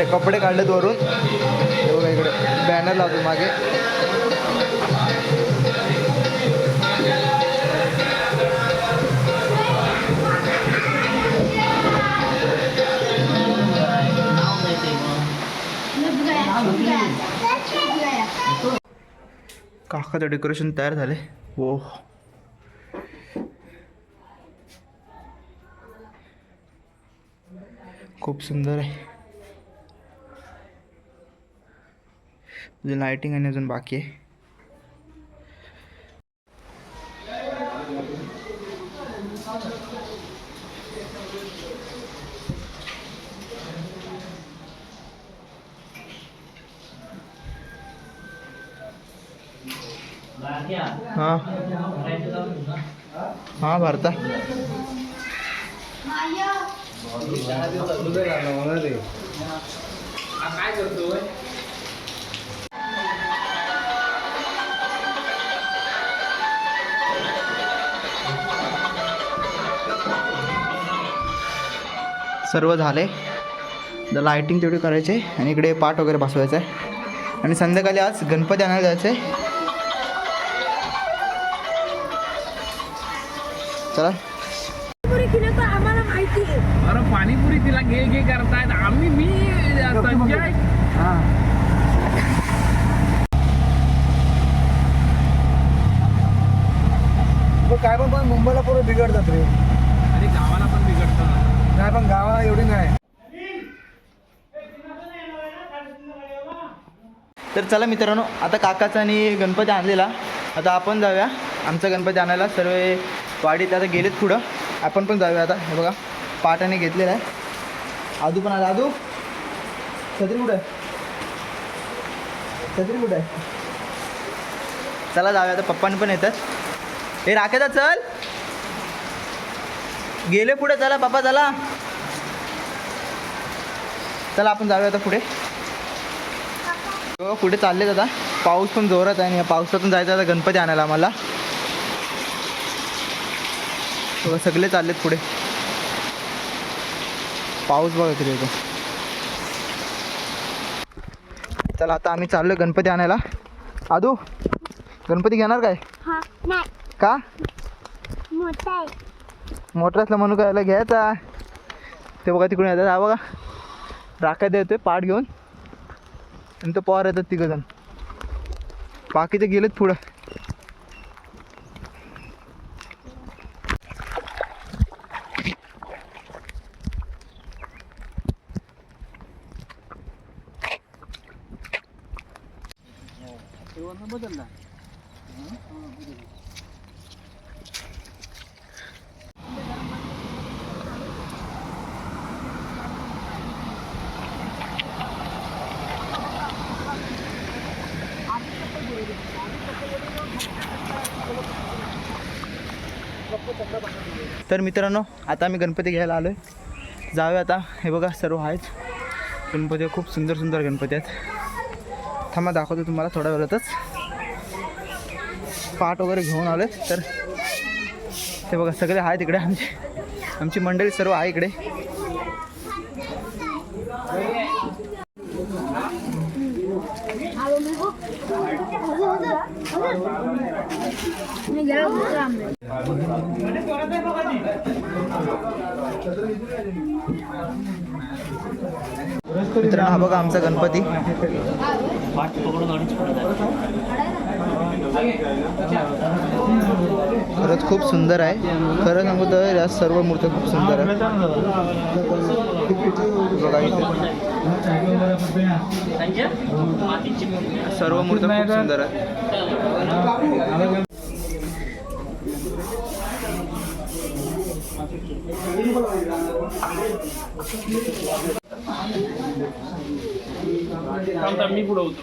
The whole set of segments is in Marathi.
आहे कपडे काढलेत वरून. हे बघा इकडे बॅनर लावतो मागे. काकाचं डेकोरेशन तयार झाले हो खूप सुंदर आहे. अजून लाइटिंग आणि अजून बाकी आहे. हां. हां भरता. सर्व झाले. तर लायटिंग तेवढी करायची आणि इकडे पाट वगैरे बसवायचं आहे. आणि संध्याकाळी आज गणपती आणायला जायचं आहे. चला. पुरी केलं तर आम्हाला माहिती आहे अरे पाणीपुरी तिला घे घे करतायत. आम्ही मी संजय काय पण पण मुंबईला पूर्ण बिघडतात रे. अरे गावाला पण बिघडतो ना. नाही पण गावाला एवढी नाही. तर चला मित्रांनो आता काकाचा आणि गणपती आणलेला. आता आपण जाऊया. आमचा गणपती आणायला सर्व वाडीत आता गेलेत पुढं. आपण पण जाऊया आता. हे बघा पाटाने घेतलेला आहे. आदू पण आला. आदू छत्री कुठं आहे? छत्री कुठं आहे? चला जाऊया आता. पप्पांनी पण येतात. हे राखेचा चल. गेले पुढे. चला पप्पा चला. चला आपण जाऊया आता पुढे. हो, पुढे चाललेत आता. पाऊस पण जोरात आहे आणि पावसातून जायचं आता गणपती आणायला आम्हाला. बघा, सगळे चाललेत पुढे. पाऊस बघा किती येतो. चला आता आम्ही चाललोय गणपती आणायला. आदू गणपती घेणार काय? हा का? मोठा असला म्हणून काय घ्यायचा. ते बघा तिकडून येतात. हा बघा. राखा देतोय पाठ घेऊन. आणि तो पवार येतात तिघ जण बाकीचे गेलेत पुढं. तर मित्रांनो आता आम्ही गणपती घ्यायला आलो आहे जाऊया आता. हे बघा सर्व आहेत. गणपती खूप सुंदर सुंदर गणपती आहेत. थांबा दाखवतो तुम्हाला थोड्या वेळातच. पाट वगैरे घेऊन आलो तर ते बघा सगळे आहेत इकडे आमचे. आमची मंडळी सर्व आहे इकडे मी गेलो होतो आंबे. मित्रांनो हा बघा आमचा गणपती. खरंच खूप सुंदर आहे. खरं सांगू तर या सर्व मूर्त्या खूप सुंदर आहे बघा इथे. सर्व मूर्त्या खूप सुंदर आहेत. मी पुढे होतो.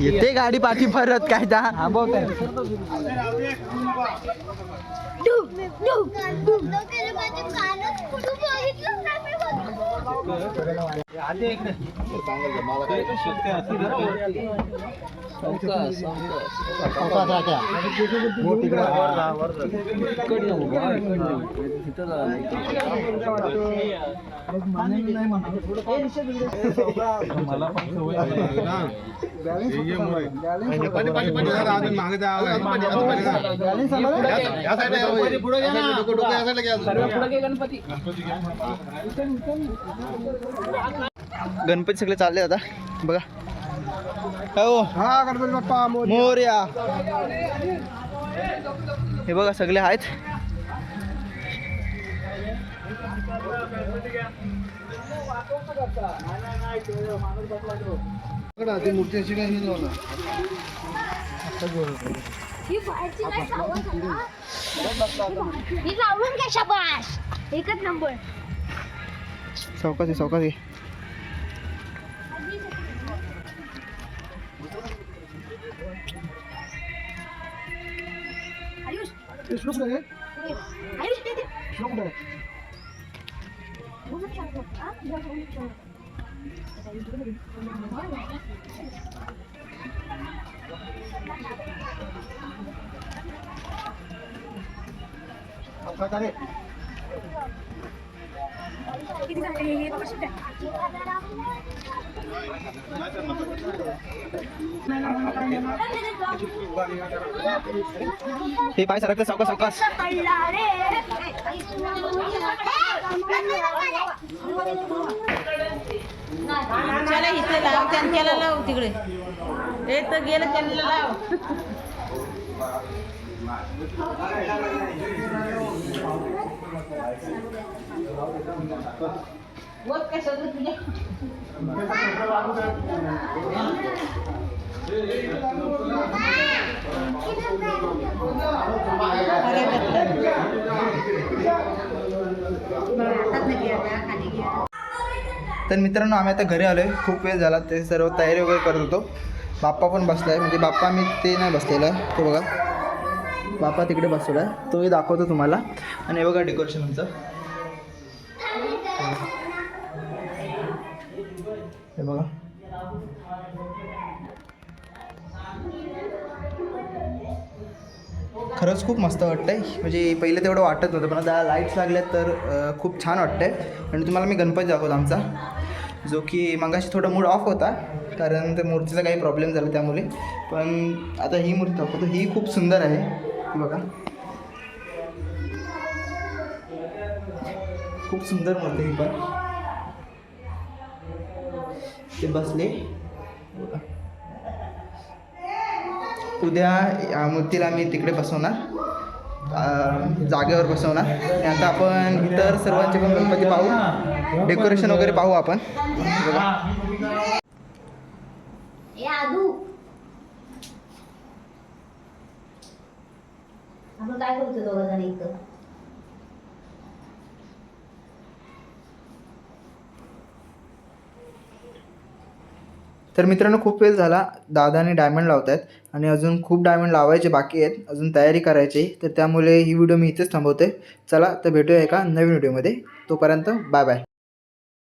येते गाडी पाठी परत काय दा डुब, डुब, डुब. डोक्याला माझे कानच फुटून बघितलं नाही मी बघ. गणपती गणपती सगळे चालले आता. बघा. हो. हा गणपती बाप्पा मोर्या हे बघा सगळे आहेत ती मूर्ती अशी काही आयुष ते श्लोक नाही आहे? आयुष ते ते. श्लोक नाही आहे. बघत चालतो. हा? किती झाले? हे- हे बघा शिट्ट्या. हे पाय सरकलं चौका चौकास पडला इथे लाव त्यांच्याला लाव तिकडे हे तर गेलं त्यांना लाव बोल काय सगळं तुझ्या अरे तर मित्रांनो आम्ही आता घरी आलोय. खूप वेळ झाला ते सर्व तयारी वगैरे करत होतो. बाप्पा पण बसलाय. म्हणजे बाप्पा मी ते नाही बसलेला. आहे तो बघा. बाप्पा तिकडे बसलेला आहे तोही दाखवतो तुम्हाला. आणि बघा डेकोरेशन आमचं. हे बघा. खरंच खूप मस्त वाटतं आहे म्हणजे पहिले तेवढं वाटत नव्हतं पण आता लाईट्स लागल्यात तर खूप छान वाटतं आहे आणि तुम्हाला मी गणपती दाखवतो आमचा जो की मगाशी थोडा मूड ऑफ होता कारण त्या मूर्तीचा काही प्रॉब्लेम झाला त्यामुळे. पण आता ही मूर्ती दाखवतो ही खूप सुंदर आहे. बघा. खूप सुंदर मूर्ती ही पण. ते बसले. उद्या या मूर्तीला मी तिकडे बसवणार. जागेवर बसवणार. आणि आता आपण इतर सर्वांचे पण गणपती पाहू. डेकोरेशन वगैरे पाहू आपण. आपण काय करतो दोघं जण इथं? तर मित्रांनो खूप वेळ झाला. दादाने डायमंड लावत आहेत आणि अजून खूप डायमंड लावायचे बाकी आहेत. अजून तयारी करायची तर त्यामुळे ही व्हिडिओ मी इथेच थांबवते. चला तर भेटूया एका नवीन व्हिडिओमध्ये तोपर्यंत बाय बाय